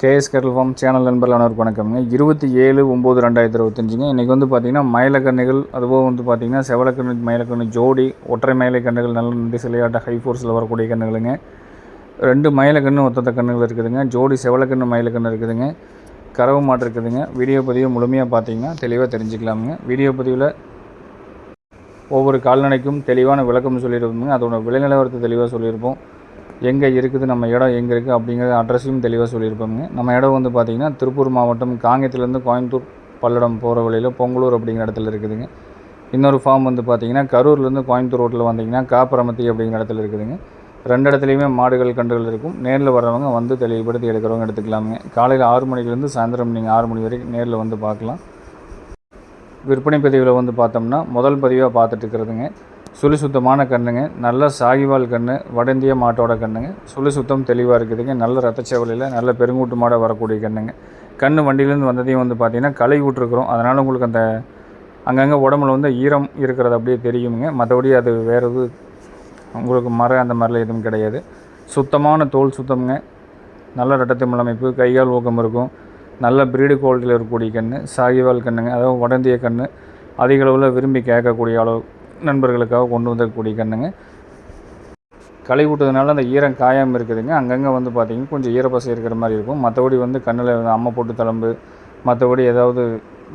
KS கேட்டல் form channel நண்பர்கள் அனைவருக்கு வணக்கம்ங்க. இருபத்தி ஏழு ஒம்பது ரெண்டாயிரத்தி இருபத்தஞ்சுங்க. இன்றைக்கி வந்து பார்த்திங்கன்னா மயிலக்கண்ணுகள் அதுபோக வந்து பார்த்திங்கன்னா செவலக்கண்ணு மயிலக்கண்ணு ஜோடி ஒற்றை மயிலக்கண்ணுகள் நல்ல நன்றி சிலையாட்ட ஹை ஃபோர்ஸில் வரக்கூடிய கண்ணுகளுங்க. ரெண்டு மயிலக்கண்ணு ஒத்தத்த கண்ணுகள் இருக்குதுங்க. ஜோடி செவலக்கண்ணு மயிலக்கண்ணு இருக்குதுங்க. கறவு மாட்டு இருக்குதுங்க. வீடியோ பதிவு முழுமையாக பார்த்தீங்கன்னா தெளிவாக தெரிஞ்சுக்கலாமுங்க. வீடியோ பதிவில் ஒவ்வொரு கால்நடைக்கும் தெளிவான விளக்கம் சொல்லியிருப்போங்க அதோட விலை நிலவரத்தை தெளிவாக சொல்லியிருப்போம். எங்கே இருக்குது நம்ம இடம் எங்கே இருக்குது அப்படிங்கிற அட்ரஸையும் தெளிவாக சொல்லியிருப்போங்க நம்ம இடம் வந்து பார்த்திங்கன்னா திருப்பூர் மாவட்டம் காங்கேயத்துலேருந்து கோயம்புத்தூர் பல்லடம் போகிற வழியில் பொங்கலூர் அப்படிங்கிற இடத்துல இருக்குதுங்க. இன்னொரு ஃபார்ம் வந்து பார்த்திங்கன்னா கரூர்லேருந்து கோயம்புத்தூர் ரோட்டில் வந்தீங்கன்னா காப்பரமத்தி அப்படிங்கிற இடத்துல இருக்குதுங்க. ரெண்டு இடத்துலையுமே மாடுகள் கன்றுகள் இருக்கும். நேரில் வர்றவங்க வந்து தெளிவுபடுத்தி எடுக்கிறவங்க எடுத்துக்கலாமுங்க. காலையில் ஆறு மணிலேருந்து சாயந்தரம் நீங்கள் ஆறு மணி வரைக்கும் நேரில் வந்து பார்க்கலாம். விற்பனை பதிவில் வந்து பார்த்தோம்னா முதல் பதிவாக பார்த்துட்டு இருக்கிறதுங்க. சுழி சுத்தமான கண்ணுங்க நல்ல சாகிவால் கண்ணு வட இந்திய மாட்டோட கண்ணுங்க. சுழி சுத்தம் தெளிவாக இருக்குதுங்க. நல்ல ரத்தச்சவலையில் நல்ல பெருங்கூட்டு மாட வரக்கூடிய கண்ணுங்க. கண் வண்டியிலேருந்து வந்ததையும் வந்து பார்த்திங்கன்னா களை விட்ருக்குறோம் அதனால் உங்களுக்கு அந்த அங்கங்கே உடம்புல வந்து ஈரம் இருக்கிறது அப்படியே தெரியுங்க மற்றபடி அது வேறு உங்களுக்கு மரம் அந்த மாதிரிலாம் எதுவும் கிடையாது. சுத்தமான தோல் சுத்தம்ங்க. நல்ல ரெட்டத்திமல் அமைப்பு கைகால் ஊக்கம் இருக்கும். நல்ல பிரீடு குவாலிட்டியில் இருக்கக்கூடிய கன்று சாகிவால் கண்ணுங்க. அதாவது வடந்திய கன்று அதிக அளவில் விரும்பி கேட்கக்கூடிய அளவு நண்பர்களுக்காக கொண்டு வந்திருக்கக்கூடிய கண்ணுங்க. களை விட்டதுனால அந்த ஈரம் காயாமல் இருக்குதுங்க. அங்கங்கே வந்து பார்த்திங்கன்னா கொஞ்சம் ஈரப்பசை இருக்கிற மாதிரி இருக்கும். மற்றபடி வந்து கண்ணில் அம்மை போட்டு தளம்பு மற்றபடி ஏதாவது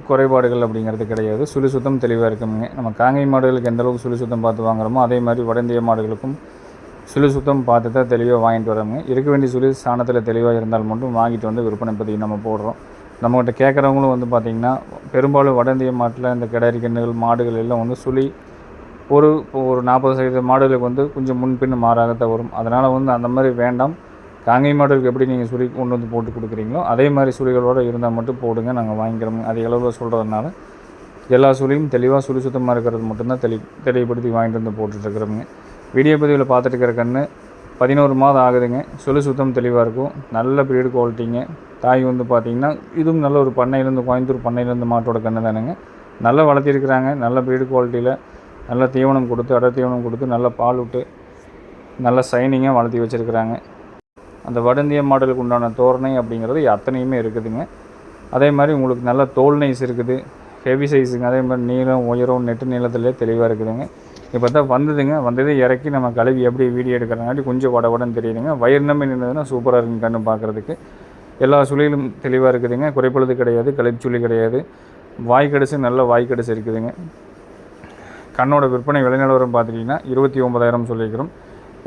குறைபாடுகள் அப்படிங்கிறது கிடையாது. சுழி சுத்தம் தெளிவாக இருக்குங்க. நம்ம காங்கை மாடுகளுக்கு எந்த அளவுக்கு சுழி சுத்தம் பார்த்து வாங்குறோமோ அதே மாதிரி வடந்திய மாடுகளுக்கும் சுழி சுத்தம் பார்த்து தான் தெளிவாக வாங்கிட்டு வரோங்க. இருக்க வேண்டிய சுழி சாணத்தில் தெளிவாக இருந்தால் மட்டும் வாங்கிட்டு வந்து விற்பனை பற்றி நம்ம போடுறோம். நம்மகிட்ட கேட்குறவங்களும் வந்து பார்த்திங்கன்னா பெரும்பாலும் வடந்திய மாட்டில் இந்த கிடாரி கன்றுகள் மாடுகள் எல்லாம் வந்து சுழி ஒரு இப்போ ஒரு நாற்பது சதவீத மாடுகளுக்கு வந்து கொஞ்சம் முன்பின் மாறாகத்தான் வரும். அதனால் வந்து அந்த மாதிரி வேண்டாம். காங்கை மாடுகளுக்கு எப்படி நீங்கள் சுழி கொண்டு வந்து போட்டு கொடுக்குறீங்களோ அதே மாதிரி சுழிகளோடு இருந்தால் மட்டும் போடுங்க. நாங்கள் வாங்கிக்கிறோம். அதிக அளவில் சொல்கிறதுனால எல்லா சுழியும் தெளிவாக சுழி சுத்தமாக இருக்கிறது மட்டும்தான் தெளி தெளிவுபடுத்தி வாங்கிட்டு வந்து போட்டுட்ருக்குறோங்க வீடியோ பதிவில் பார்த்துட்டு இருக்கிற கன்று பதினோரு மாதம் ஆகுதுங்க. சுழி சுத்தம் தெளிவாக இருக்கும். நல்ல பிரீடு குவாலிட்டிங்க தாய் வந்து பார்த்திங்கன்னா இதுவும் நல்ல ஒரு பண்ணையிலேருந்து கோயம்புத்தூர் பண்ணையிலேருந்து மாட்டோட கன்று தானுங்க. நல்லா வளர்த்திருக்கிறாங்க. நல்ல பிரீடு குவாலிட்டியில் நல்ல தீவனம் கொடுத்து அடர் தீவனம் கொடுத்து நல்ல பால் விட்டு நல்ல சைனிங்காக வளர்த்தி வச்சுருக்கிறாங்க. அந்த வடந்திய மாடலுக்கு உண்டான தோரணை அப்படிங்கிறது அத்தனையுமே இருக்குதுங்க. அதே மாதிரி உங்களுக்கு நல்ல தோல் நைஸ் இருக்குது ஹெவி சைஸுங்க அதே மாதிரி நீளம் உயரம் நெட்டு நீளத்துலேயே தெளிவாக இருக்குதுங்க. இப்போ தான் வந்ததுங்க. வந்ததே இறக்கி நம்ம கழுவி எப்படி வீடியோ எடுக்கிறனாட்டி கொஞ்சம் வட வடன்னு தெரியுதுங்க வயிறு நம்பி நின்றதுன்னா சூப்பராக இருக்குங்க கண்ணு பார்க்குறதுக்கு. எல்லா சுழியிலும் தெளிவாக இருக்குதுங்க. குறைப்பழுது கிடையாது கழிப்பு சுழி கிடையாது. வாய் நல்ல வாய் இருக்குதுங்க. கண்ணோட விற்பனை விலைநிலவரம் பார்த்துட்டிங்கன்னா இருபத்தி ஒன்பதாயிரம் சொல்லியிருக்கிறோம்.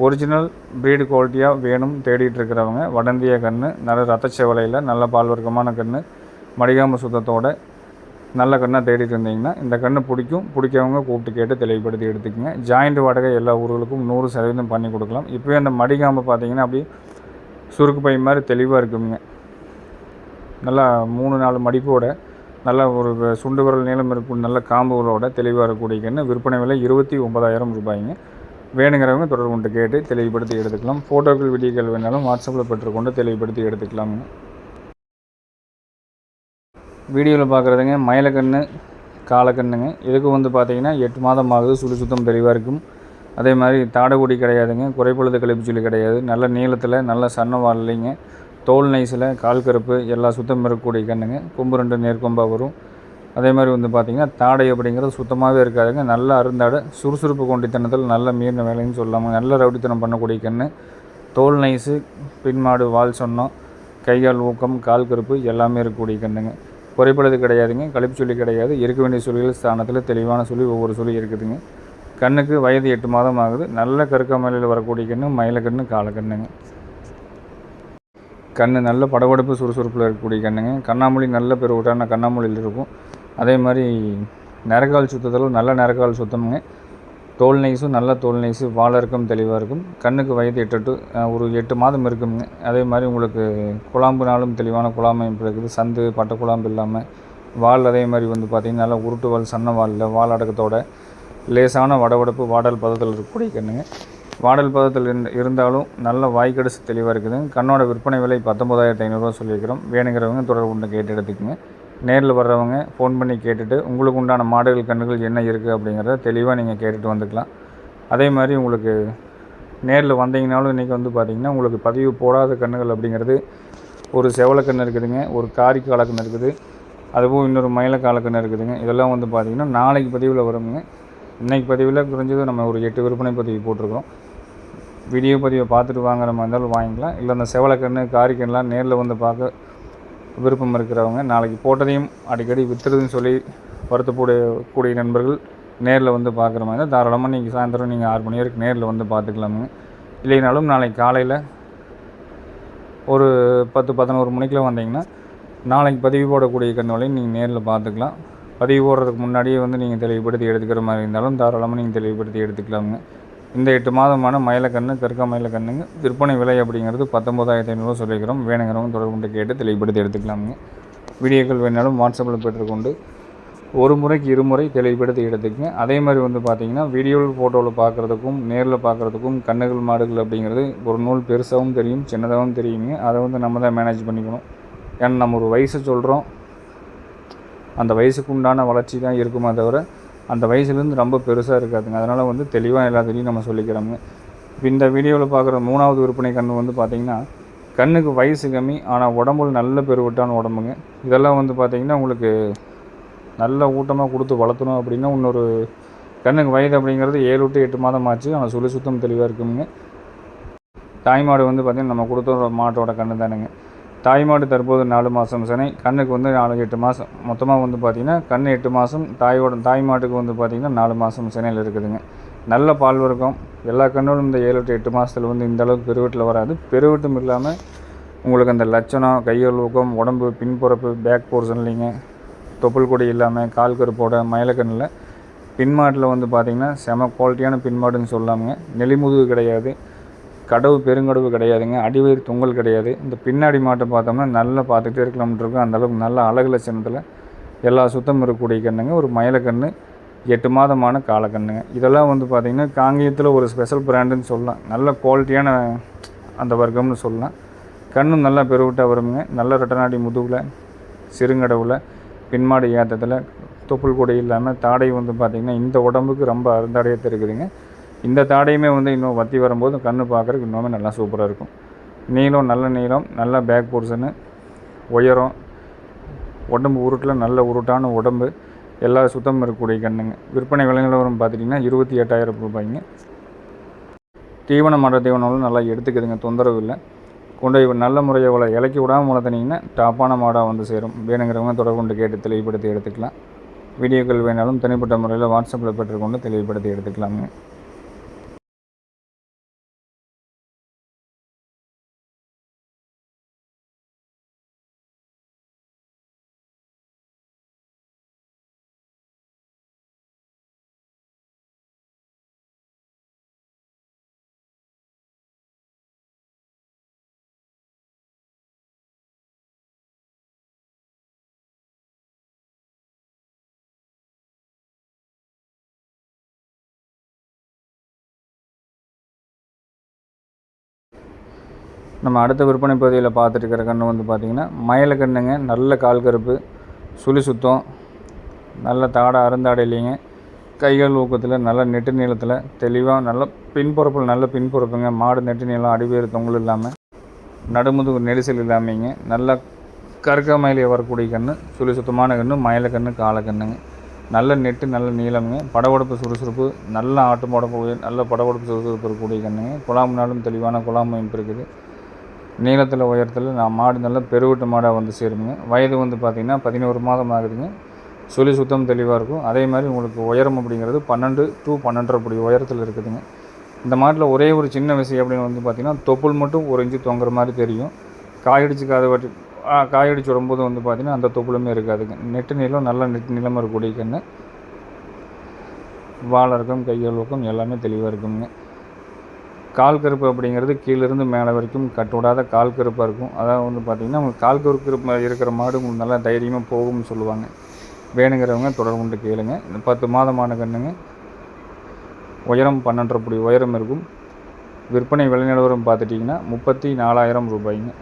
ஒரிஜினல் ப்ரீடு குவாலிட்டியாக வேணும் தேடிட்டு இருக்கிறவங்க வடந்திய கன்று நல்ல ரத்தச்செவலையில் நல்ல பால் வர்க்கமான கன்று மடிகாம சுத்தத்தோட நல்ல கண்ணாக தேடிட்டு இருந்தீங்கன்னா இந்த கன்று பிடிக்கும். பிடிக்கவங்க கூப்பிட்டு கேட்டு தெளிவுபடுத்தி எடுத்துக்கோங்க. ஜாயிண்ட் வாடகை எல்லா ஊர்களுக்கும் நூறு சதவீதம் பண்ணி கொடுக்கலாம். இப்போயே அந்த மடிகாம்பு பார்த்தீங்கன்னா அப்படியே சுருக்கு பை மாதிரி தெளிவாக இருக்குங்க. நல்லா மூணு நாலு மடிப்போட நல்ல ஒரு சுண்டு விரல் நீளம் இருக்கும் நல்ல காம்புகளோட தெளிவாக இருக்கக்கூடிய கன்று விற்பனை விலை இருபத்தி ஒன்பதாயிரம் ரூபாய்ங்க. வேணுங்கிறவங்க தொடர்பு கொண்டு கேட்டு தெளிவுபடுத்தி எடுத்துக்கலாம். ஃபோட்டோக்கள் வீடியோக்கள் வேணாலும் வாட்ஸ்அப்பில் பெற்றுக்கொண்டு தெளிவுபடுத்தி எடுத்துக்கலாமுங்க. வீடியோவில் பார்க்குறதுங்க மயிலக்கண்ணு காலக்கண்ணுங்க. இதுக்கு வந்து பார்த்திங்கன்னா எட்டு மாதம் ஆகுது சுழி சுத்தம் தெளிவாக இருக்கும். அதே மாதிரி தாடகுடி கிடையாதுங்க குறைப்பொழுது கழிப்பு சொல்லி கிடையாது. நல்ல நீளத்தில் நல்ல சன்ன வாழலைங்க தோல் நைஸில் கால் கருப்பு எல்லா சுத்தம் இருக்கக்கூடிய கண்ணுங்க. கொம்பு ரெண்டு நேர்கொம்பாக வரும். அதே மாதிரி வந்து பார்த்திங்கன்னா தாடை அப்படிங்கிறது சுத்தமாகவே இருக்காதுங்க. நல்ல அருந்தாடை சுறுசுறுப்பு கொண்டித்தனத்தில் நல்ல மீறின வேலைன்னு சொல்லாமல் நல்ல ரவுடித்தனம் பண்ணக்கூடிய கன்று தோல் நைஸு பின்மாடு வால் சொன்னோம். கைகால் ஊக்கம் கால் கருப்பு எல்லாமே இருக்கக்கூடிய கண்ணுங்க. குறைபடுறது கிடையாதுங்க. கழிப்பு சொல்லி கிடையாது. இருக்க வேண்டிய சொல்லிகள் ஸ்தானத்தில் தெளிவான சொல்லி ஒவ்வொரு சொல்லி இருக்குதுங்க. கண்ணுக்கு வயது எட்டு மாதம் ஆகுது. நல்ல கருக்க மலையில் வரக்கூடிய கன்று மயிலக்கண்ணு காலக்கண்ணுங்க. கண் நல்ல படபடப்பு சுறுசுறுப்பில் இருக்கக்கூடிய கண்ணுங்க. கண்ணாமூலி நல்ல பெருவிட்டான கண்ணாமூலியில் இருக்கும். அதே மாதிரி நிறக்கால் சுத்தத்தில் நல்ல நிறக்கால் சுத்தமுங்க. தோல் நெய்ஸும் நல்ல தோல் நெய்ஸு வாழறக்கம் தெளிவாக இருக்கும். கண்ணுக்கு வயது எட்டு டு ஒரு எட்டு மாதம் இருக்குங்க. அதே மாதிரி உங்களுக்கு குழாம்புனாலும் தெளிவான குழாமைப்பு இருக்குது. சந்து பட்டை குழாம்பு இல்லாமல் வால் அதே மாதிரி வந்து பார்த்திங்கன்னா நல்லா உருட்டு வால் சன்ன வாலில் வால் அடக்கத்தோட லேசான வடவடப்பு வாடல் பதத்தில் இருக்கக்கூடிய கண்ணுங்க. வாடல் பதத்தில் இருந்தாலும் நல்ல வாய்க்கடிசு தெளிவாக இருக்குதுங்க கண்ணோட விற்பனை விலை பத்தொம்பதாயிரத்து ஐநூறுரூவா சொல்லியிருக்கிறோம். வேணுங்கிறவங்க தொடர்பு கொண்டு கேட்டு எடுத்துக்கோங்க. நேரில் வர்றவங்க ஃபோன் பண்ணி கேட்டுட்டு உங்களுக்கு உண்டான மாடுகள் கன்றுகள் என்ன இருக்குது அப்படிங்கிறத தெளிவாக நீங்கள் கேட்டுட்டு வந்துக்கலாம். அதே மாதிரி உங்களுக்கு நேரில் வந்தீங்கனாலும் இன்றைக்கி வந்து பார்த்திங்கன்னா உங்களுக்கு பதிவு போடாத கன்றுகள் அப்படிங்கிறது ஒரு செவலக்கன்று இருக்குதுங்க ஒரு காரி காலக்கன்று இருக்குது. அதுவும் இன்னொரு மயில காலக்கன்று இருக்குதுங்க. இதெல்லாம் வந்து பார்த்திங்கன்னா நாளைக்கு பதிவில் வருங்க. இன்றைக்கி பதிவில் குறைஞ்சது நம்ம ஒரு எட்டு விற்பனை பதிவு போட்டிருக்கோம் வீடியோ பதிவை பார்த்துட்டு வாங்குற மாதிரி இருந்தாலும் வாங்கிக்கலாம். இல்லை அந்த செவலக்கன்று காரிக்கன்லாம் நேரில் வந்து பார்க்க விருப்பம் இருக்கிறவங்க நாளைக்கு போட்டதையும் அடிக்கடி விற்றுறதுன்னு சொல்லி வருத்தப்படைய கூடிய நண்பர்கள் நேரில் வந்து பார்க்குற மாதிரி தாராளமாக நீங்கள் சாயந்தரம் நீங்கள் ஆறு மணி வரைக்கும் நேரில் வந்து பார்த்துக்கலாமுங்க. இல்லைனாலும் நாளைக்கு காலையில் ஒரு பத்து பதினோரு மணிக்கெலாம் வந்தீங்கன்னா நாளைக்கு பதிவு போடக்கூடிய கண்ணுகளையும் நீங்கள் நேரில் பார்த்துக்கலாம். பதிவு போடுறதுக்கு முன்னாடியே வந்து நீங்கள் தெளிவுபடுத்தி எடுத்துக்கிற மாதிரி இருந்தாலும் தாராளமாக நீங்கள் தெளிவுபடுத்தி எடுத்துக்கலாமுங்க. இந்த எட்டு மாதமான மயிலக்கண்ணு கற்கா மயிலக்கண்ணுங்க. விற்பனை விலை அப்படிங்கிறது பத்தொம்போதாயிரத்தி ஐநூறுரூவா சொல்லிக்கிறோம் வேணுங்கிறவங்க தொடர்பு கேட்டு தெளிவுபடுத்தி எடுத்துக்கலாமுங்க. வீடியோக்கள் வேணாலும் வாட்ஸ்அப்பில் பெற்றுக்கொண்டு ஒரு முறைக்கு இருமுறை தெளிவுபடுத்தி எடுத்துக்கங்க. அதே மாதிரி வந்து பார்த்திங்கன்னா வீடியோவில் ஃபோட்டோவில் பார்க்குறதுக்கும் நேரில் பார்க்குறதுக்கும் கண்ணுகள் மாடுகள் அப்படிங்கிறது ஒரு நூல் பெருசாகவும் தெரியும் சின்னதாகவும் தெரியுங்க. அதை வந்து நம்ம தான் மேனேஜ் பண்ணிக்கணும். ஏன்னா நம்ம ஒரு வயசு சொல்கிறோம் அந்த வயசுக்கு உண்டான வளர்ச்சி தான் இருக்குமே தவிர அந்த வயசுலேருந்து ரொம்ப பெருசாக இருக்காதுங்க. அதனால் வந்து தெளிவாக எல்லாத்துலேயும் நம்ம சொல்லிக்கிறோங்க. இப்போ இந்த வீடியோவில் பார்க்குற மூணாவது விற்பனை கன்று வந்து பார்த்திங்கன்னா கண்ணுக்கு வயசு கம்மி ஆனால் உடம்புல நல்ல பெருவிட்டான உடம்புங்க. இதெல்லாம் வந்து பார்த்திங்கன்னா உங்களுக்கு நல்ல ஊட்டமாக கொடுத்து வளர்த்தணும் அப்படின்னா இன்னொரு கண்ணுக்கு வயது அப்படிங்கிறது ஏழு டு எட்டு மாதம் ஆச்சு. ஆனால் சுழி சுத்தம் தெளிவாக இருக்குங்க. தாய்மாடு வந்து பார்த்திங்கன்னா நம்ம கொடுத்த மாட்டோட கண்ணு தானுங்க. தாய்மாடு தற்போது நாலு மாதம் சினை கண்ணுக்கு வந்து நாலு எட்டு மாதம் மொத்தமாக வந்து பார்த்திங்கன்னா கண் எட்டு மாதம் தாயோட தாய் மாட்டுக்கு வந்து பார்த்திங்கன்னா நாலு மாதம் சினையில் இருக்குதுங்க. நல்ல பால் வர்க்கம். எல்லா கண்ணுகளும் இந்த ஏழு டு எட்டு மாதத்தில் வந்து இந்த அளவுக்கு வராது. பெருவீட்டும் இல்லாமல் உங்களுக்கு அந்த லட்சணம் கையொழுக்கம் ஊக்கம் உடம்பு பின்புறப்பு பேக் போர்ஷன்லிங்க தொப்புள் கொடி இல்லாமல் கால் கருப்போட மயிலக்கண்ணில். பின்மாட்டில் வந்து பார்த்திங்கன்னா செம குவாலிட்டியான பின்மாடுன்னு சொல்லாமுங்க. நெலிமுதுகு கிடையாது. கடவு பெருங்கடவு கிடையாதுங்க அடிவயிறு தொங்கல் கிடையாது. இந்த பின்னாடி மாட்டை பார்த்தோம்னா நல்லா பார்த்துக்கிட்டே இருக்கலாம்னு இருக்கும். அந்தளவுக்கு நல்ல அழகு லட்சணத்தில் எல்லா சுத்தம் இருக்கக்கூடிய கண்ணுங்க. ஒரு மயிலக்கண்ணு எட்டு மாதமான காலக்கண்ணுங்க இதெல்லாம் வந்து பார்த்திங்கன்னா காங்கேயத்தில் ஒரு ஸ்பெஷல் பிராண்டுன்னு சொல்லலாம். நல்ல குவாலிட்டியான அந்த வர்க்கம்னு சொல்லலாம். கண்ணும் நல்லா பெருவிட்டாக வருங்க. நல்ல ரெட்டநாடி முதுகில் சிறுங்கடவில் பின்மாடு ஏற்றத்தில் தொப்புள் கூட இல்லாமல் தாடை வந்து பார்த்திங்கன்னா இந்த உடம்புக்கு ரொம்ப அருந்தாடையத்து இருக்குதுங்க. இந்த தாடையுமே வந்து இன்னும் வத்தி வரும்போது கண் பார்க்குறதுக்கு இன்னுமே நல்லா சூப்பராக இருக்கும். நீளம் நல்ல நீளம் நல்ல பேக் போர்ஷனு உயரம் உடம்பு உருட்டில் நல்ல உருட்டான உடம்பு எல்லா சுத்தம் இருக்கக்கூடிய கண்ணுங்க. விற்பனை விலைநிலவரம் பார்த்துட்டிங்கன்னா இருபத்தி எட்டாயிரம் ரூபாய்ங்க. தீவன மர தீவனங்களும் நல்லா எடுத்துக்குதுங்க தொந்தரவு இல்லை. கொண்டு போய் நல்ல முறையை வள இலக்கி விடாமல் வளர்த்துனீங்கன்னா டாப்பான மாடாக வந்து சேரும். வேணுங்கிறவங்க தொடர்பு கொண்டு கேட்டு தெளிவுபடுத்தி எடுத்துக்கலாம். வீடியோக்கள் வேணாலும் தனிப்பட்ட முறையில் வாட்ஸ்அப்பில் பெற்றுக்கொண்டு தெளிவுபடுத்தி எடுத்துக்கலாங்க நம்ம அடுத்த விற்பனை பகுதியில் பார்த்துட்டு இருக்கிற கன்று வந்து பார்த்திங்கன்னா மயில கண்ணுங்க நல்ல கால் கருப்பு சுழி சுத்தம் நல்ல தாடை அருந்தாடை இல்லைங்க. கைகள் ஊக்கத்தில் நல்ல நெட்டு நீளத்தில் தெளிவாக நல்ல பின்புறப்பில் நல்ல பின்புறப்புங்க. மாடு நெட்டு நீளம் அடிவேறு தொங்கல் இல்லாமல் நடுமுதுகு நெரிசல் இல்லாமங்க. நல்ல கருக்க மயிலே வரக்கூடிய கன்று சுழி சுத்தமான கன்று மயில கன்று காலை கண்ணுங்க நல்ல நெட்டு நல்ல நீளமுங்க. படவடப்பு சுறுசுறுப்பு நல்ல ஆட்டு போடக்கூடிய நல்ல படவடப்பு சுறுசுறுப்பு இருக்கக்கூடிய கண்ணுங்க குழாமுனாலும் தெளிவான குழாம் அமைப்பு இருக்குது. நீளத்தில் உயரத்தில் நான் மாடு நல்லா பெருவிட்டு மாடாக வந்து சேருங்க வயது வந்து பார்த்திங்கன்னா பதினோரு மாதம் ஆகுதுங்க. சுழி சுத்தம் தெளிவாக இருக்கும். அதே மாதிரி உங்களுக்கு உயரம் அப்படிங்கிறது பன்னெண்டு டு பன்னெண்டரை படி உயரத்தில் இருக்குதுங்க. இந்த மாட்டில் ஒரே ஒரு சின்ன விஷயம் அப்படின்னு வந்து பார்த்திங்கன்னா தொப்புள் மட்டும் ஒரு இன்ச்சு தொங்குற மாதிரி தெரியும். காயடிச்சு காதை வட்டி காயடிச்சு விடும்போது வந்து பார்த்திங்கன்னா அந்த தொப்புளுமே இருக்காதுங்க. நெட்டு நீளம் நல்ல நெட்டு நீளமாக இருக்கக்கூடிய கன்று வாழ இருக்கும் கைகள் இருக்கும் எல்லாமே தெளிவாக இருக்குங்க. கால் கருப்பு அப்படிங்கிறது கீழேருந்து மேலே வரைக்கும் கட்டுவிடாத கால் கருப்பாக இருக்கும். அதாவது வந்து பார்த்திங்கன்னா உங்களுக்கு கால் கருப்பு இருக்கிற மாடு உங்களுக்கு நல்லா தைரியமாக போகும்னு சொல்லுவாங்க. வேணுங்கிறவங்க தொடர்பு கொண்டு கேளுங்க. இந்த பத்து மாதமான கண்ணுங்க உயரம் பன்னெண்டரை புடி உயரம் இருக்கும். விற்பனை விலை நிலவரம் பார்த்துட்டிங்கன்னா முப்பத்தி நாலாயிரம் ரூபாய்ங்க.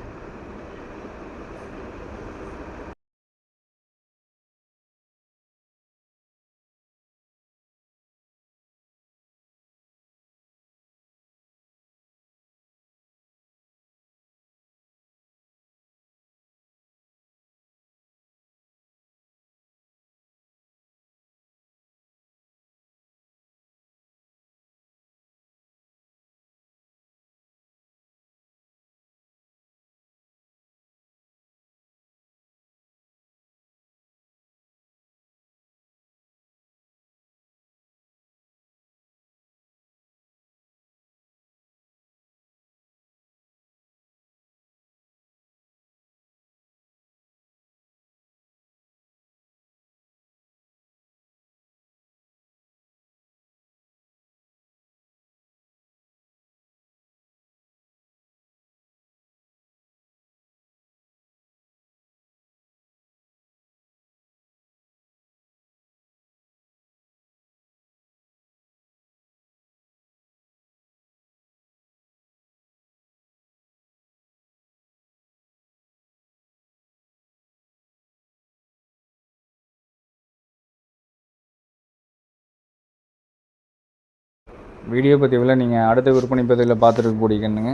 வீடியோ பதிவில் நீங்கள் அடுத்த விற்பனை பதிவில் பார்த்துருக்கக்கூடிய கண்ணுங்க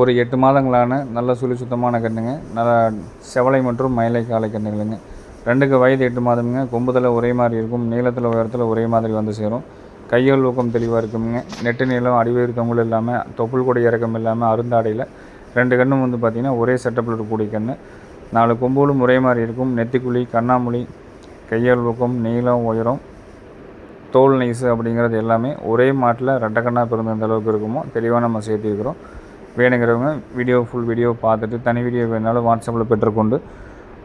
ஒரு எட்டு மாதங்களான நல்ல சுழி சுத்தமான கண்ணுங்க நல்ல செவலை மற்றும் மயிலை காலை கண்ணுகளுங்க ரெண்டுக்கு வயது எட்டு மாதமுங்க. கொம்புதலை ஒரே மாதிரி இருக்கும். நீளத்தில் உயரத்தில் ஒரே மாதிரி வந்து சேரும். கையால் ஊக்கம் தெளிவாக இருக்குங்க நெட்டு நீளம் அடிவேறு தொங்கல் இல்லாமல் தொப்புள் கொடி இறக்கம் இல்லாமல் அருந்தாடையில் ரெண்டு கண்ணும் வந்து பார்த்திங்கன்னா ஒரே செட்டப்பில் இருக்கக்கூடிய கண்ணு. நாலு கொம்புகளும் ஒரே மாதிரி இருக்கும். நெத்திக்குழி கண்ணாமொழி கையால் ஊக்கம் நீளம் உயரம் தோல் நைஸு அப்படிங்கிறது எல்லாமே ஒரே மாட்டில் ரெட்டக்கண்ணாக பிறந்த எந்த அளவுக்கு இருக்குமோ தெளிவாக நம்ம சேர்த்திருக்கிறோம். வேணுங்கிறவங்க வீடியோ ஃபுல் வீடியோ பார்த்துட்டு தனி வீடியோ வேணாலும் வாட்ஸ்அப்பில் பெற்றுக்கொண்டு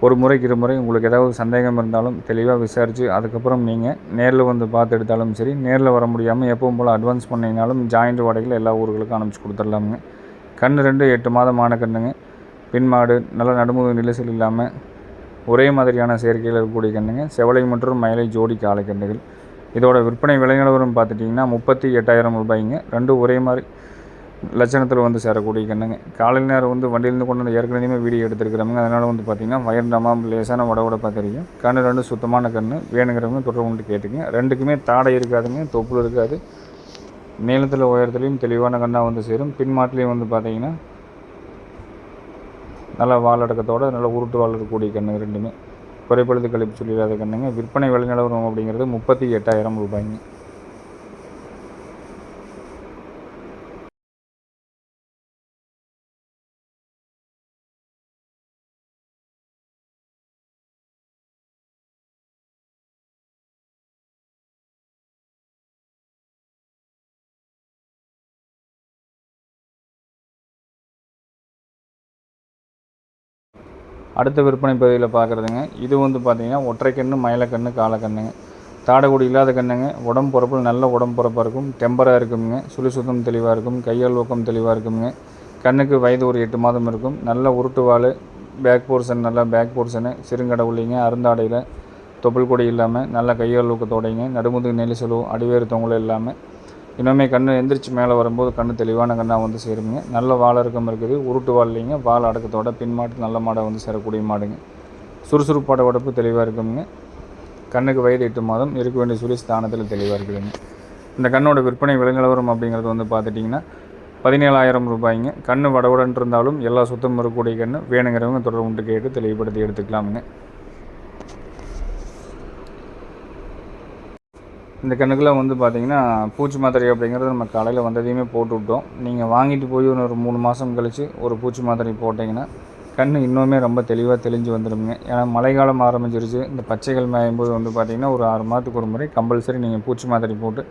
ஒரு முறைக்கு இரு முறை உங்களுக்கு ஏதாவது சந்தேகம் இருந்தாலும் தெளிவாக விசாரித்து அதுக்கப்புறம் நீங்கள் நேரில் வந்து பார்த்து எடுத்தாலும் சரி நேரில் வர முடியாமல் எப்பவும் போல் அட்வான்ஸ் பண்ணிங்கனாலும் ஜாயிண்ட் வாடகையில் எல்லா ஊர்களுக்கும் அனுப்பிச்சி கொடுத்துடலாமுங்க. கண் ரெண்டு எட்டு மாதமான கண்ணுங்க. பின் மாடு நல்ல நடுமுக நிலசல் இல்லாமல் ஒரே மாதிரியான சேர்க்கையில் இருக்கக்கூடிய கண்ணுங்க. செவலை மற்றும் மயிலை ஜோடி காலை கண்ணுகள். இதோட விற்பனை விலை நிலவரம் பார்த்துட்டிங்கன்னா முப்பத்தி எட்டாயிரம் ரூபாய்ங்க. ரெண்டும் ஒரே மாதிரி லட்சணத்தில் வந்து சேரக்கூடிய கண்ணுங்க. காலையில் நேரம் வந்து வண்டியிலேருந்து கொண்டு வந்து ஏற்கனவே வீடியோ எடுத்துருக்கிறவங்க. அதனால் வந்து பார்த்திங்கன்னா வயர்டாமா லேசான உட உட பார்த்துருக்கீங்க. கண்ணு ரெண்டு சுத்தமான கண் வேணுங்கிறவங்க தொடர்பு கொண்டு கேட்டுங்க ரெண்டுக்குமே தாடை இருக்காதுங்க தொப்புள் இருக்காது. நீளத்தில் உயரத்துலேயும் தெளிவான கண்ணாக வந்து சேரும். பின்மாட்டிலையும் வந்து பார்த்திங்கன்னா நல்லா வால் அடக்கத்தோட நல்ல உருட்டு வால் இருக்கக்கூடிய கண்ணு ரெண்டுமே. குறைபழுது கழிப்பு சொல்லிடாத கண்ணுங்க. விற்பனை விலை நிலவரம் அப்படிங்கிறது முப்பத்தி எட்டாயிரம் ரூபாய்ங்க. அடுத்த விற்பனை பகுதியில் பார்க்குறதுங்க. இது வந்து பார்த்தீங்கன்னா ஒற்றைக்கண்ணு மயிலக்கண்ணு காலக்கண்ணுங்க தாடைக்குடி இல்லாத கண்ணுங்க. உடம்பு பொறப்பில் நல்ல உடம்பு பொறப்பாக இருக்கும். டெம்பராக இருக்குங்க. சுழி சுத்தம் தெளிவாக இருக்கும். கையால் ஊக்கம் தெளிவாக இருக்குங்க. கண்ணுக்கு வயது ஒரு எட்டு மாதம் இருக்கும். நல்ல உருட்டு வாள் பேக் போர்ஷன் நல்லா பேக் போர்ஷனு சிறுங்கடை உள்ளிங்க அருந்தாடையில் தொப்புள் கொடி இல்லாமல் நல்ல கையால் ஊக்கத்தோடைங்க நடுமுதுகு செலவு அடிவேறு தொங்கலும் இல்லாமல் இன்னுமே கண் எந்திரிச்சு மேலே வரும்போது கண் தெளிவான கண்ணாக வந்து சேருங்க நல்ல வால் இருக்குது. உருட்டு வால் இல்லைங்க. வால் அடக்கத்தோட பின் மாட்டு நல்ல மாடை வந்து சேரக்கூடிய மாடுங்க. சுறுசுறுப்பாட உடப்பு தெளிவாக இருக்குங்க கண்ணுக்கு வயது எட்டு மாதம். இருக்க வேண்டிய சுழி ஸ்தானத்தில் தெளிவாக இருக்குதுங்க. இந்த கண்ணோட விற்பனை விலங்கலவரம் அப்படிங்கிறது வந்து பார்த்துட்டிங்கன்னா பதினேழாயிரம் ரூபாய்ங்க. கண் வடவுடன் இருந்தாலும் எல்லா சுத்தமும் இருக்கக்கூடிய கண் வேணுங்கிறவங்க தொடர்பு கேட்டு தெளிவுபடுத்தி எடுத்துக்கலாமுங்க. இந்த கண்ணுக்கெல்லாம் வந்து பார்த்தீங்கன்னா பூச்சி மாத்திரை அப்படிங்கிறது நம்ம கடையில் வந்ததையுமே போட்டு விட்டோம். நீங்கள் வாங்கிட்டு போய் ஒரு மூணு மாதம் கழித்து ஒரு பூச்சி மாத்திரை போட்டிங்கன்னா கண் இன்னுமே ரொம்ப தெளிவாக தெளிஞ்சு வந்துடுங்க ஏன்னா மழைக்காலம் ஆரம்பிச்சிருச்சு. இந்த பச்சைகள் மேயும்போது வந்து பார்த்திங்கன்னா ஒரு ஆறு மாதத்துக்கு ஒரு முறை கம்பல்சரி நீங்கள் பூச்சி மாத்திரை போட்டு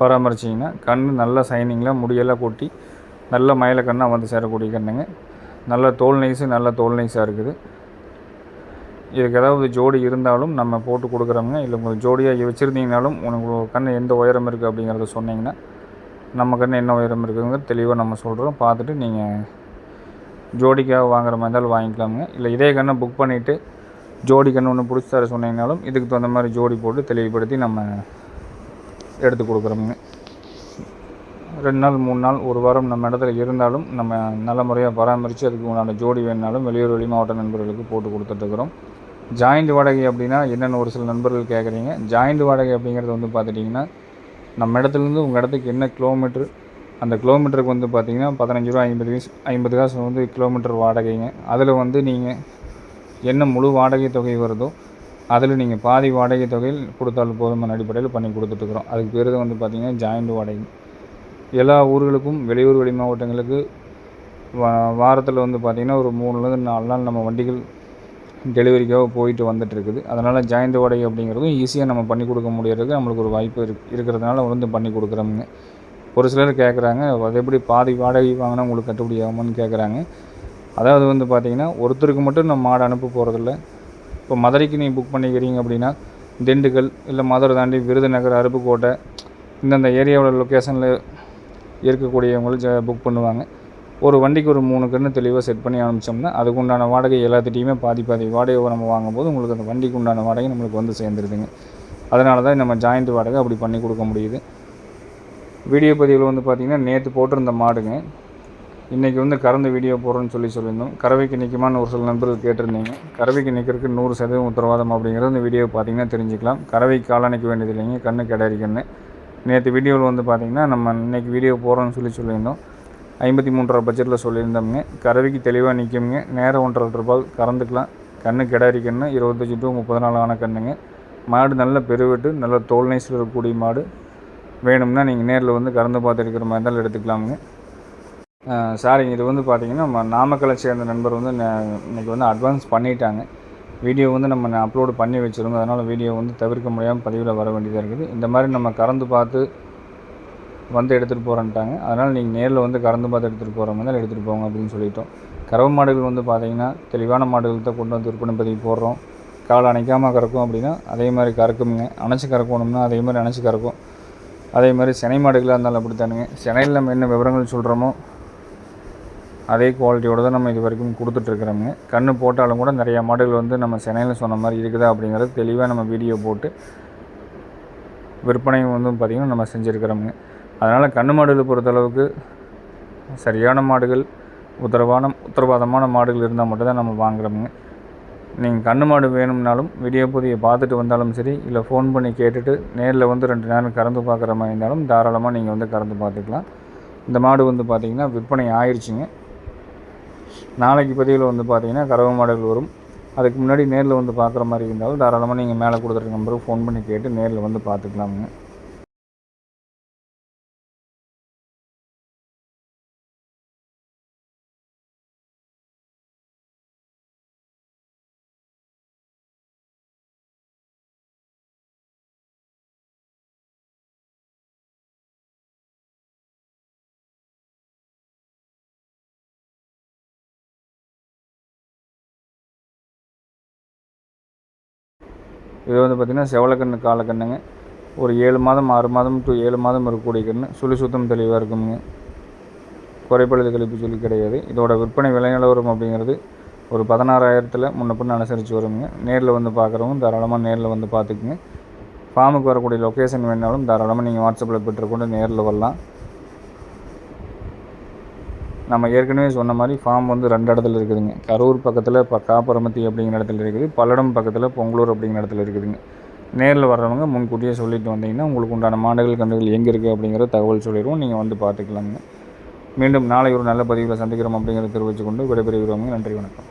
பராமரிச்சிங்கன்னா கண் நல்லா சைனிங்கில் முடியெல்லாம் கொட்டி நல்ல மயில கண்ணாக வந்து சேரக்கூடிய கண்ணுங்க. நல்ல தோல் நைஸு நல்ல தோல் நைஸாக இருக்குது. இதுக்கு ஏதாவது ஜோடி இருந்தாலும் நம்ம போட்டு கொடுக்குறோங்க. இல்லை உங்களுக்கு ஜோடியாக வச்சுருந்தீங்கனாலும் உனக்கு கண் எந்த உயரம் இருக்குது அப்படிங்கிறத சொன்னீங்கன்னா நம்ம கண் என்ன உயரம் இருக்குங்கிறது தெளிவாக நம்ம சொல்கிறோம் பார்த்துட்டு நீங்கள் ஜோடிக்காக வாங்குற மாதிரி இருந்தாலும் வாங்கிக்கலாமுங்க. இல்லை இதே கண்ணை புக் பண்ணிவிட்டு ஜோடி கண்ணு ஒன்று பிடிச்சி தர சொன்னீங்கனாலும் இதுக்கு தகுந்த மாதிரி ஜோடி போட்டு தெளிவுபடுத்தி நம்ம எடுத்து கொடுக்குறோமுங்க. ரெண்டு நாள் மூணு நாள் ஒரு வாரம் நம்ம இடத்துல இருந்தாலும் நம்ம நல்ல முறையாக பராமரித்து அதுக்கு உண்டான ஜோடி வேணுனாலும் வெளியூர் வெளி மாவட்ட நண்பர்களுக்கு போட்டு கொடுத்துட்ருக்குறோம் ஜாயிண்ட் வாடகை அப்படின்னா என்னென்னு ஒரு சில நண்பர்கள் கேட்குறீங்க. ஜாயிண்ட் வாடகை அப்படிங்கிறது வந்து பார்த்துட்டிங்கன்னா நம்ம இடத்துலேருந்து உங்கள் இடத்துக்கு என்ன கிலோமீட்ரு அந்த கிலோமீட்டருக்கு வந்து பார்த்திங்கன்னா பதினஞ்சு ரூபா ஐம்பது வீஸ் ஐம்பது காசு வந்து கிலோமீட்டர் வாடகைங்க. அதில் வந்து நீங்கள் என்ன முழு வாடகை தொகை வருதோ அதில் நீங்கள் பாதி வாடகை தொகையில் கொடுத்தாலும் போதுமான அடிப்படையில் பண்ணி கொடுத்துட்ருக்குறோம் அதுக்கு பேர் வந்து பார்த்திங்கன்னா ஜாயிண்ட் வாடகை எல்லா ஊர்களுக்கும் வெளியூர் வெளி மாவட்டங்களுக்கு வா வாரத்தில் வந்து பார்த்திங்கன்னா ஒரு மூணுலேருந்து நாலு நாள் நம்ம வண்டிகள் டெலிவரிக்காக போயிட்டு வந்துட்டுருக்குது. அதனால் ஜாயிண்ட் வாடகை அப்படிங்கிறதும் ஈஸியாக நம்ம பண்ணி கொடுக்க முடியறதுக்கு நம்மளுக்கு ஒரு வாய்ப்பு இருக்கு இருக்கிறதுனால வந்து பண்ணி கொடுக்குறோமுங்க. ஒரு சிலர் கேட்குறாங்க அது எப்படி பாதி வாடகை வாங்கினா உங்களுக்கு கட்டுப்படி ஆகுமான்னு கேட்குறாங்க அதாவது வந்து பார்த்திங்கன்னா ஒருத்தருக்கு மட்டும் நம்ம மாடு அனுப்ப போகிறதில்ல இப்போ மதுரைக்கு நீங்கள் புக் பண்ணிக்கிறீங்க அப்படின்னா திண்டுக்கல் இல்லை மதுரை தாண்டி விருதுநகர் அருப்புக்கோட்டை இந்தந்த ஏரியாவோட லொக்கேஷனில் இருக்கக்கூடியவங்களும் ஜ புக் பண்ணுவாங்க. ஒரு வண்டிக்கு ஒரு மூணு கன்று தெளிவாக செட் பண்ணி அனுப்பிச்சோம்னா அதுக்கு உண்டான வாடகை எல்லாத்திட்டையுமே பாதி பாதி வாடகை நம்ம வாங்கும்போது உங்களுக்கு அந்த வண்டிக்கு உண்டான வாடகை நம்மளுக்கு வந்து சேர்ந்துருதுங்க. அதனால தான் நம்ம ஜாயிண்ட் வாடகை அப்படி பண்ணி கொடுக்க முடியுது. வீடியோ பதிவில் வந்து பார்த்திங்கன்னா நேற்று போட்டிருந்த மாடுங்க. இன்றைக்கி வந்து கறந்து வீடியோ போடுறோன்னு சொல்லி சொல்லியிருந்தோம். கறவைக்கு நிற்குமான்னு ஒரு சில நண்பர்கள் கேட்டிருந்தீங்க. கறவைக்கு நிற்கிறதுக்கு நூறு சதவீதம் உத்தரவாதம் அப்படிங்கிறது இந்த வீடியோ பார்த்தீங்கன்னா தெரிஞ்சுக்கலாம். கறவைக்கு காலணிக்க வேண்டியது இல்லைங்க. கண்ணு கிடையாது கண்ணு. நேற்று வீடியோவில் வந்து பார்த்திங்கன்னா நம்ம இன்றைக்கி வீடியோ போடுறோன்னு சொல்லி சொல்லியிருந்தோம். ஐம்பத்தி மூன்றரை பட்ஜெட்டில் சொல்லியிருந்தோம்ங்க. கறவைக்கு தெளிவாக நிற்குங்க நேரம் ஒன்றரை ரூபாய் கறந்துக்கலாம். கண்ணு கிடாரி கன்று இருபத்தஞ்சி டு முப்பது நாள் ஆன கண்ணுங்க. மாடு நல்ல பெருவெட்டு நல்ல தோல் நைஸில் இருக்கக்கூடிய மாடு. வேணும்னா நீங்கள் நேரில் வந்து கறந்து பார்த்து எடுக்கிற மாதிரி இருந்தாலும் எடுத்துக்கலாமுங்க. சாரிங்க இது வந்து பார்த்திங்கன்னா நம்ம நாமக்கலை சேர்ந்த நண்பர் வந்து இன்றைக்கி வந்து அட்வான்ஸ் பண்ணிட்டாங்க. வீடியோ வந்து நம்ம அப்லோடு பண்ணி வச்சுருந்தோம். அதனால் வீடியோ வந்து தவிர்க்க முடியாமல் பதிவில் வர வேண்டியதாக இருக்குது. இந்த மாதிரி நம்ம கறந்து பார்த்து வந்து எடுத்துகிட்டு போகிறேன்ட்டாங்க அதனால் நீங்கள் நேரில் வந்து கறந்து பார்த்து எடுத்துகிட்டு போகிற மாதிரி எடுத்துகிட்டு போங்க அப்படின்னு சொல்லிட்டோம். கறவை மாடுகள் வந்து பார்த்திங்கன்னா தெளிவான மாடுகள் தான் கொண்டு வந்து விற்பனை பதிவு போடுறோம். கால் அணைக்காமல் கறக்கும் அப்படின்னா அதே மாதிரி கறக்குமுங்க. அணைச்சி கறக்கணும்னா அதே மாதிரி அணைச்சி கறக்கும். அதே மாதிரி சினை மாடுகளாக இருந்தாலும் அப்படித்தானுங்க. சினையில் நம்ம என்ன விவரங்கள் சொல்கிறோமோ அதே குவாலிட்டியோடு தான் நம்ம இது வரைக்கும் கொடுத்துட்ருக்குறோங்க கண் போட்டாலும் கூட நிறையா மாடுகள் வந்து நம்ம சென்னையில் சொன்ன மாதிரி இருக்குதா அப்படிங்கிறது தெளிவாக நம்ம வீடியோ போட்டு விற்பனையும் வந்து பார்த்திங்கன்னா நம்ம செஞ்சுருக்கிறோமுங்க. அதனால் கன்று மாடுகளை பொறுத்தளவுக்கு சரியான மாடுகள் உத்தரவான உத்தரவாதமான மாடுகள் இருந்தால் மட்டும்தான் நம்ம வாங்குறோமுங்க. நீங்கள் கன்று மாடு வேணும்னாலும் வீடியோ புதிய பார்த்துட்டு வந்தாலும் சரி இல்லை ஃபோன் பண்ணி கேட்டுட்டு நேரில் வந்து ரெண்டு நேரம் கறந்து பார்க்குற மாதிரி இருந்தாலும் தாராளமாக நீங்கள் வந்து கறந்து பார்த்துக்கலாம். இந்த மாடு வந்து பார்த்திங்கன்னா விற்பனை ஆயிடுச்சுங்க நாளைக்கு பதிவில் வந்து பார்த்திங்கன்னா கறவை மாடுகள் வரும். அதுக்கு முன்னாடி நேரில் வந்து பார்க்குற மாதிரி இருந்தாலும் தாராளமாக நீங்கள் மேலே கொடுத்துருக்க நம்பருக்கு ஃபோன் பண்ணி கேட்டு நேரில் வந்து பார்த்துக்கலாமுங்க. இது வந்து பார்த்திங்கன்னா செவலக்கண்ணு காலக்கண்ணுங்க. ஒரு ஏழு மாதம் ஆறு மாதம் டு ஏழு மாதம் இருக்கக்கூடிய கண்ணு. சுழி சுத்தம் தெளிவாக இருக்குங்க குறைப்பழுது கழிப்பு சொல்லி கிடையாது. இதோட விற்பனை விலை நிலவரம் அப்படிங்கிறது ஒரு பதினாறாயிரத்தில் முன்ன பின்ன அனுசரித்து வருங்க. நேரில் வந்து பார்க்குறவங்க தாராளமாக நேரில் வந்து பார்த்துக்குங்க ஃபார்முக்கு வரக்கூடிய லொக்கேஷன் வேணாலும் தாராளமாக நீங்கள் வாட்ஸ்அப்பில் பெற்றுக்கொண்டு நேரில் வரலாம். நம்ம ஏற்கனவே சொன்ன மாதிரி ஃபார்ம் வந்து ரெண்டு இடத்துல இருக்குதுங்க. கரூர் பக்கத்தில் இப்போ காப்பரமத்தி அப்படிங்கிற இடத்துல இருக்குது. பல்லடம் பக்கத்தில் பொங்கலூர் அப்படிங்கிற இடத்துல இருக்குதுங்க. நேரில் வர்றவங்க முன்கூட்டியே சொல்லிட்டு வந்தீங்கன்னா உங்களுக்கு உண்டான மாடுகள் கன்றுகள் எங்கே இருக்குது அப்படிங்கிற தகவல் சொல்லிடுவோம். நீங்கள் வந்து பார்த்துக்கலாங்க. மீண்டும் நாளை ஒரு நல்ல பதிவில் சந்திக்கிறோம் அப்படிங்கிறத தெரிவித்துக்கொண்டு விடைபெறுகிறோங்க. நன்றி வணக்கம்.